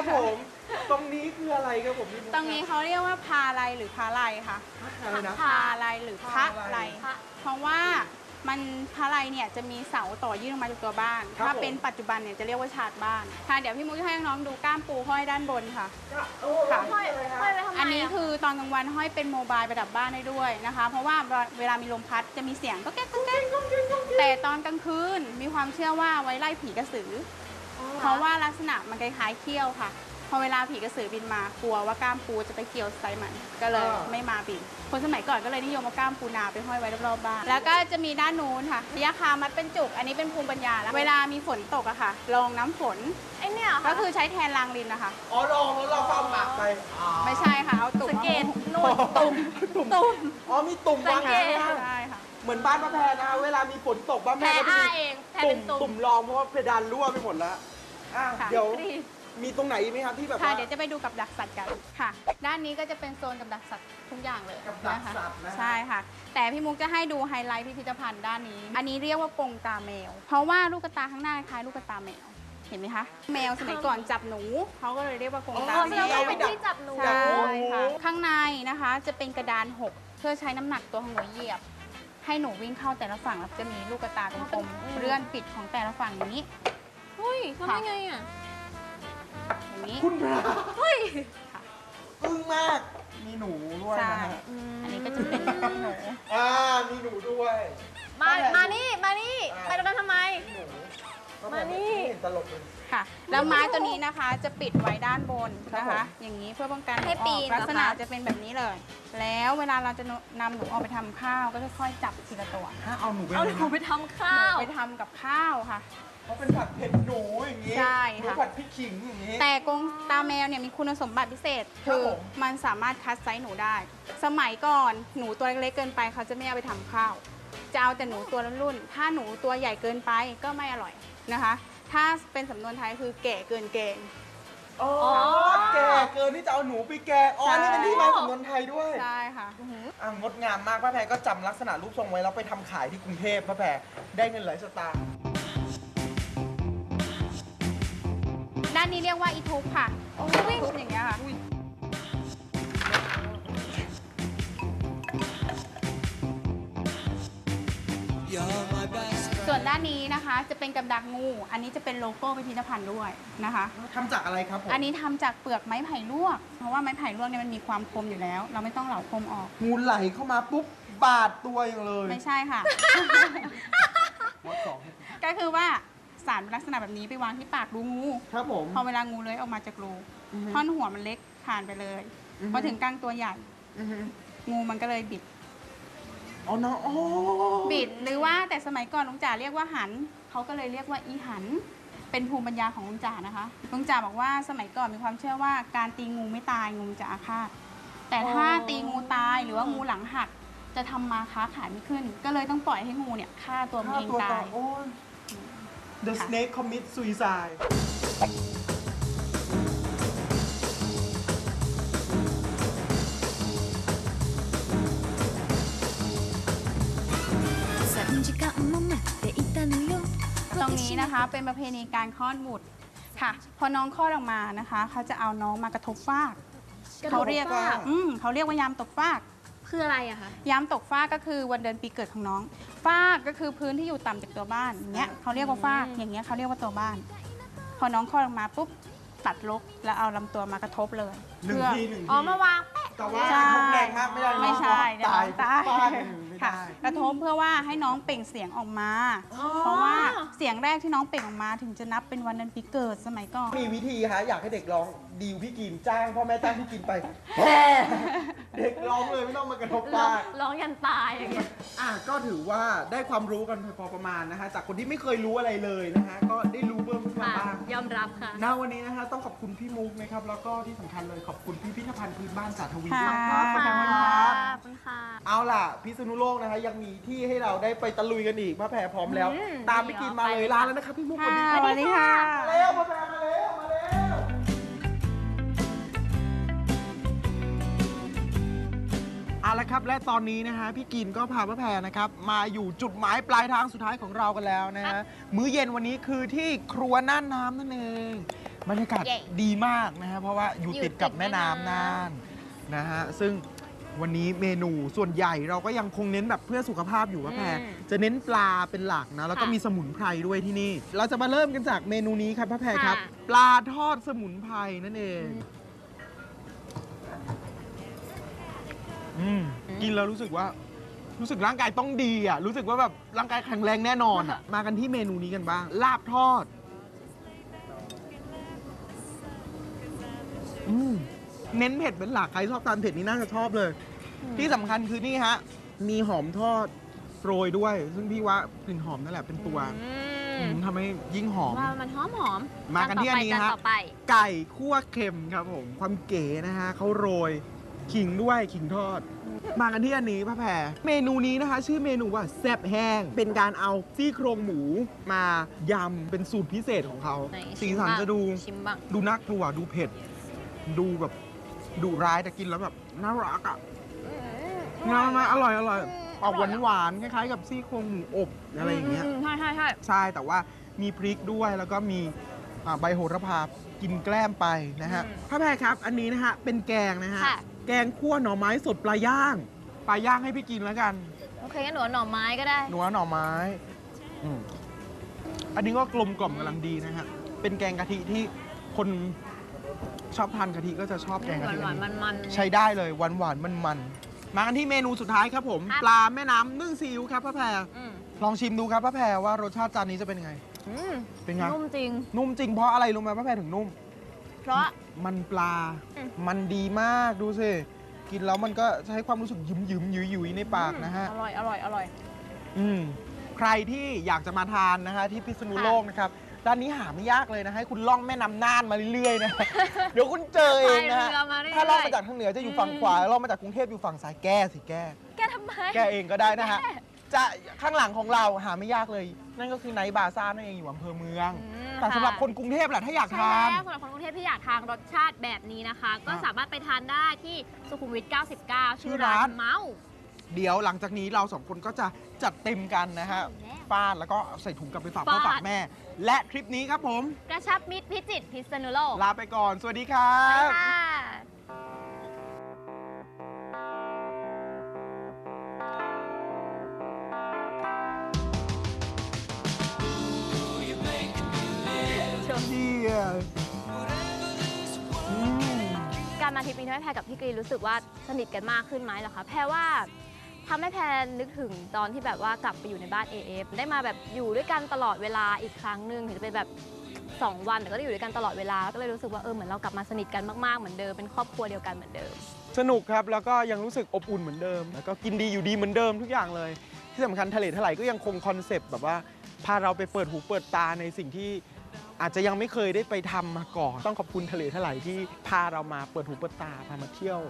ครับผม ตรงนี้คืออะไรครับผมพี่มุกตรงนี้เขาเรียกว่าพาไลหรือพาไลค่ะ อะไรนะ พาไลหรือพระไลพระ เพราะว่ามันพระไลเนี่ยจะมีเสาต่อยื่นออกมาจากตัวบ้าน ครับถ้าผม เป็นปัจจุบันเนี่ยจะเรียกว่าฉาดบ้านค่ะเดี๋ยวพี่มุกจะให้น้องๆดูก้ามปูห้อยด้านบนค่ะ โอ้ค่ะ ห้อยห้อยไว้ทำไมอันนี้ะคือตอนกลางวันห้อยเป็นโมบายประดับบ้านได้ด้วยนะคะ เพราะว่าเวลามีลมพัดจะมีเสียงก็แก๊กก็แก๊กแต่ตอนกลางคืนมีความเชื่อว่าไว้ไล่ผีกระสือ เพราะว่าลักษณะมันคล้ายๆเขี้ยวค่ะ พอเวลาผีกระสือบินมากลัวว่าก้ามปูจะไปเกี่ยวไซมันก็เลยไม่มาบิน คนสมัยก่อนก็เลยนิยมเอาก้ามปูนาไปห้อยไว้รอบๆบ้านแล้วก็จะมีด้านนู้นค่ะยาคามัดเป็นจุกอันนี้เป็นภูมิปัญญาแล้วเวลามีฝนตกอะค่ะลองน้ำฝนไอเนี่ยเหรก็คือใช้แทนรางลินนะคะ อ๋อลองแล้วเราก็เอาหมากไปอ๋อไม่ใช่ค่ะเอาตุ่มสังเกตอานู่นตุ่มตุ่มตุ่ม อ๋อมีตุ่มวางสังเกต ข้างใช่ค่ะ เหมือนบ้านพระแพรนะคะเวลามีฝนตกบ้านแพ้แม่ก็จะอ้ามีเองแพ้ตุ่เป็มนตุ่มตุ่มรองเพราะว่าเพดานรั่วไปหมดแล้ว อะค่ะเดี๋ยวรีบมีตรงไหนอีกไหมครับที่แบบค่ะว่า เดี๋ยวจะไปดูกับดักสัตว์กันค่ะ ด้านนี้ก็จะเป็นโซนกับดักสัตว์ทุกอย่างเลยกับดักนะคะสัตว์นะฮะใช่ค่ะ แต่พี่มุกจะให้ดูไฮไลท์พิพิธภัณฑ์ด้านนี้ อันนี้เรียกว่าปงตาแมว เพราะว่าลูกตาข้างหน้าคล้ายลูกตาแมว เห็นไหมคะแมวสมัยก่อนจับหนูเขาก็เลยเรียกว่าปงตาอ๋อแมแสดงวว่าเป็นที่จับหนูใช่ค่ะข้างในนะคะจะเป็นกระดานหกเพื่อใช้น้ำหนักตัวของหนูเหยียบ ให้หนูวิ่งเข้าแต่ละฝั่งแล้วจะมีลูกตากลมๆเลื่อนปิดของแต่ละฝั่งนี้ เฮ้ยทำได้ไงอะอย่างนี้คุณพระเฮ้ย อึ้งมาก มีหนูด้วยนะฮะอันนี้ก็จะเป็นหนู อ่า มีหนูด้วย มา มานี่ มานี่ไปตรงนั้นทำไม มีหนูมานี่ไเห็นตลกเลย ค่ะแล้วไม้ตัวนี้นะคะจะปิดไว้ด้านบนนะครัคะ บผม อย่างนี้เพื่อป้องกันให้ปีนออกลักษณะเหรอคะจะเป็นแบบนี้เลย แล้วเวลาเราจะนำหนูออกไปทำข้าวก็จะค่อยจับทีละตัวถ้าเอาหนูไปเอาเลยหนูนะไปทำข้าว ไปทำกับข้าวค่ะ เขาเป็นผัดเผ็ดหนูอย่างนี้ใช่หนูค่ะผัดพริกขิงอย่างนี้ แต่กรงตาแมวเนี่ยมีคุณสมบัติพิเศษครับคือผม มันสามารถคัดไซส์หนูได้ สมัยก่อนหนูตัวเล็กๆเกินไปเขาจะไม่เอาไปทำข้าว จะเอาแต่หนูตัวรุ่นๆถ้าหนูตัวใหญ่เกินไปก็ไม่อร่อยนะคะ ถ้าเป็นสำนวนไทยคือแก่เกินเกงอ๋ออ๋อแกเกินที่จะเอาหนูไปแกงอ๋อใช่ นี่เป็นที่มาของคนไทยด้วยใช่ค่ะ อะงดงามมากพระแพรก็จำลักษณะรูปทรงไว้แล้วไปทำขายที่กรุงเทพพระแพรได้เงินหลายสตางค์ ด้านนี้เรียกว่าอีทูปค่ะวิ่งอย่างเงี้ยค่ะ ส่วนด้านนี้นะคะจะเป็นกับดักงู อันนี้จะเป็นโลโก้พิพิธภัณฑ์ด้วยนะคะ ทำจากอะไรครับผมอันนี้ทำจากเปลือกไม้ไผ่ลวก เพราะว่าไม้ไผ่ลวกเนี่ยมันมีความคมอยู่แล้ว เราไม่ต้องเหลาคมออก งูไหลเข้ามาปุ๊บบาดตัวอย่างเลยไม่ใช่ค่ะมดสอง ก็คือว่า สารลักษณะแบบนี้ไปวางที่ปากรูงูครับผม พอเวลางูเลื้อยออกมาจากรูอือฮึท่อนหัวมันเล็กผ่านไปเลยอือฮึ พอถึงกลางตัวใหญ่ อือฮึงูมันก็เลยบิด อ๋อเนาะอ๋อบิดหรือว่าแต่สมัยก่อนลุงจ่าเรียกว่าหันเขาก็เลยเรียกว่าอีหัน เป็นภูมิปัญญาของลุงจ่านะคะลุงจ่าบอกว่าสมัยก่อนมีความเชื่อว่าการตีงูไม่ตายงูจะอาฆาตแต่ถ้าตีงูตายหรือว่างูหลังหัก จะทำมาค้าขายไม่ขึ้น ก็เลยต้องปล่อยให้งูเนี่ยฆ่าตัวมันฆ่าเองตัวตาตายยโอ้ย The snake commit suicide ตรงนี้นะคะเป็นประเพณีการคลอดบุตรค่ะ พอน้องคลอดออกมานะคะ เขาจะเอาน้องมากระทบฟาก เขาเรียกว่าอืมเขาเรียกว่ายามตกฟาก คืออะไรอะคะยามตกฟากก็คือวันเดือนปีเกิดของน้องฟากก็คือพื้นที่อยู่ต่ำจากตัวบ้านอย่างเงี้ยเขาเรียกว่าฟากอย่างเงี้ยเขาเรียกว่าตัวบ้าน พอน้องคลอดออกมาปุ๊บตัดลกแล้วเอาลำตัวมากระทบเลยหนึ่งเพื่อ ทีหนึ่งอ๋อทีมาวางแปะแต่ว่าใช่ทุบแรงมากไม่ได้ไม่ใช่เดี๋ยวตายน้องตายฟาดอย่างอื่นไม่ ค่ะได้กระทบเพื่อว่าให้น้องเปล่งเสียงออกมาอ๋อเพราะว่าเสียงแรกที่น้องเปล่งออกมาถึงจะนับเป็นวันเดือนปีเกิดสมัยก่อน มีวิธีฮะอยากให้เด็กร้องดีลพี่กินจ้างพ่อแม่จ้างพี่กินไปแฮ่เด็กร้องเลยไม่ต้องมากระทบร้อปางกร้องยันตายอย่างเงี้ย อะก็ถือว่าได้ความรู้กันพอประมาณนะคะ จากคนที่ไม่เคยรู้อะไรเลยนะคะก็ได้รู้เพิ่มขึ้นมาค่ะ บ้าง ยอมรับค่ะ ณวันนี้นะคะต้องขอบคุณพี่มุกนะครับ แล้วก็ที่สำคัญเลยขอบคุณพิพิธภัณฑ์พื้นบ้านสาทวีค่ะขอบคุณครับขอบคุณค่ะ เอาล่ะพิษณุโลกนะคะยังมีที่ให้เราได้ไปตะลุยกันอีกพระแพรพร้อมแล้ว อืมตามไปกินมาเลยไปเลยลาแล้วนะครับพี่มุกค่ะสวัสดีครับสวัสดีค่ะ มาแล้วพระแพรมาแล้วมาแล้วเอาละครับและตอนนี้นะฮะพี่กินก็พาพระแพรนะครับมาอยู่จุดหมายปลายทางสุดท้ายของเรากันแล้วนะฮะมื้อเย็นวันนี้คือที่ครัวน่านน้ำนั่นเองบรรยากาศเย้ดีมากนะฮะเพราะว่าอยู่อยู่ติดกับติดแม่น้ำแม่น้ำ น่าน นะฮะซึ่ง วันนี้เมนูส่วนใหญ่เราก็ยังคงเน้นแบบเพื่อสุขภาพอยู่ว่าแพรจะเน้นปลาเป็นหลักนะ แล้วก็มีสมุนไพรด้วยที่นี่ เราจะมาเริ่มกันจากเมนูนี้ครับพระแพรครับปลาทอดสมุนไพรนั่นเองอืมกินแล้วรู้สึกว่า รู้สึกร่างกายต้องดีอะ รู้สึกว่าแบบร่างกายแข็งแรงแน่นอนอะ มากันที่เมนูนี้กันบ้าง ลาบทอด อืม เน้นเผ็ดเป็นหลักใครชอบทานเผ็ดนี่น่าจะชอบเลย ที่สำคัญคือนี่ฮะ มีหอมทอดโรยด้วย ซึ่งพี่ว่ากลิ่นหอมนั่นแหละเป็นตัวอือืมมทำให้ยิ่งหอม ว่ามันหอมหอมมากันที่อันนี้จาฮะต่อไปไก่คั่วเค็มครับผม ความเก๋นะฮะเขาโรยขิงด้วยขิงทอด มากันที่อันนี้พระแพรเมนูนี้นะคะ ชื่อเมนูว่าแซบแห้ง เป็นการเอาซี่โครงหมูมายำเป็นสูตรพิเศษของเขาไหนสีชิมสันบ้างจะดู ชิมบ้าง ดูน่ากลัวดูเผ็ด ดูแบบ ดุร้ายแต่กินแล้วแบบน่ารักอะน่ารักอร่อยอร่อยออกหวานหวานๆคล้ายๆ กับซี่โครงหมูอบอะไรอย่างเงี้ยมใช่ใช่ใช่ใช่แต่ว่ามีพริกด้วยแล้วก็มีอ่าใบโหระพากินแกล้มไปนะฮะอืมพระแพรครับ อันนี้นะฮะเป็นแกงนะฮะค่ะแกงคั่วหน่อไม้สดปลาย่างปลาย่างให้พี่กินแล้วกันโอเคงั้นหนูเอาหน่อไม้ก็ได้หนัวหน่อไม้อืมอันนี้ก็กลมกล่อมกำลังดีนะฮะเป็นแกงกะทิที่คน ชอบทานกะทิก็จะชอบแกงหกะวานทิหวานมันมันใช้ได้เลยหวานหวานมันมันๆมากันที่เมนูสุดท้ายครับผม ครับ ปลาแม่น้ำนึ่งซีอิ๊วครับพระแพรอืมลองชิมดูครับพระแพรว่ารสชาติจานนี้จะเป็นยังไง อืมเป็นไง นุ่มจริง นุ่มจริงเพราะอะไรรู้ไหมพระแพรถึงนุ่ม เพราะ มันปลา อืม มันดีมากดูสิ กินแล้วมันก็จะให้ความรู้สึกยิ้มยิ้มๆยุยยุยๆในปากนะฮะอร่อยอร่อยอร่อย อืมใครที่อยากจะมาทานนะฮะที่พิษณุโลกนะครับ ด้านนี้หาไม่ยากเลยนะให้คุณล่องแม่น้ำน่านมาเรื่อยๆนะ เดี๋ยวคุณเจอเองนะฮะพายเรือมาเรื่อยๆ ถ้าล่องมาจากทางเหนือจะอยู่ฝั่งขวาล่องมาจากกรุงเทพอยู่ฝั่งซ้ายแก้สิแก้ แกทำไม แก้เองก็ได้นะฮะ จะข้างหลังของเราหาไม่ยากเลย นั่นก็คือไนท์บาซ่านั่นเองอยู่อำเภอเมือง อืมแต่สำหรับคนกรุงเทพแหละถ้าอยากใช่ทาน แล้วสำหรับคนกรุงเทพที่อยากทานรสชาติแบบนี้นะคะ ก็ครับสามารถไปทานได้ที่สุขุมวิท 99 ชื่ชื่ออร้าร้าน นเมาส์เดี๋ยวหลังจากนี้เราสองคนก็จะจัดเต็มกันนะฮะใช่แล้ว ฟาดแล้วก็ใส่ถุงกลับไปฝากพ่อฟาด ฝากแม่ และทริปนี้ครับผม กระชับมิตรพิจิตรพิษณุโลกลาไปก่อน สวัสดีครัไปบ ค่ะเดียอืม การมาทริปนี้ทำให้แพรกับพี่กรีนรู้สึกว่าสนิทกันมากขึ้นไหมเหรอคะ แพรว่า ทำให้แพรนึกถึงตอนที่แบบว่ากลับไปอยู่ในบ้าน AF ได้มาแบบอยู่ด้วยกันตลอดเวลาอีกครั้งหนึ่งถึงจะเป็นแบบ 2 วันแต่ก็ได้อยู่ด้วยกันตลอดเวลาก็เลยรู้สึกว่าเออเหมือนเรากลับมาสนิทกันมากๆเหมือนเดิมเป็นครอบครัวเดียวกันเหมือนเดิม สนุกครับ แล้วก็ยังรู้สึกอบอุ่นเหมือนเดิม แล้วก็กินดีอยู่ดีเหมือนเดิมทุกอย่างเลย ที่สำคัญทะเลทลายก็ยังคงคอนเซปต์แบบว่าพาเราไปเปิดหูเปิดตาในสิ่งที่อาจจะยังไม่เคยได้ไปทำมาก่อน ต้องขอบคุณทะเลทลายที่พาเรามาเปิดหูเปิดตาพามาเที่ยว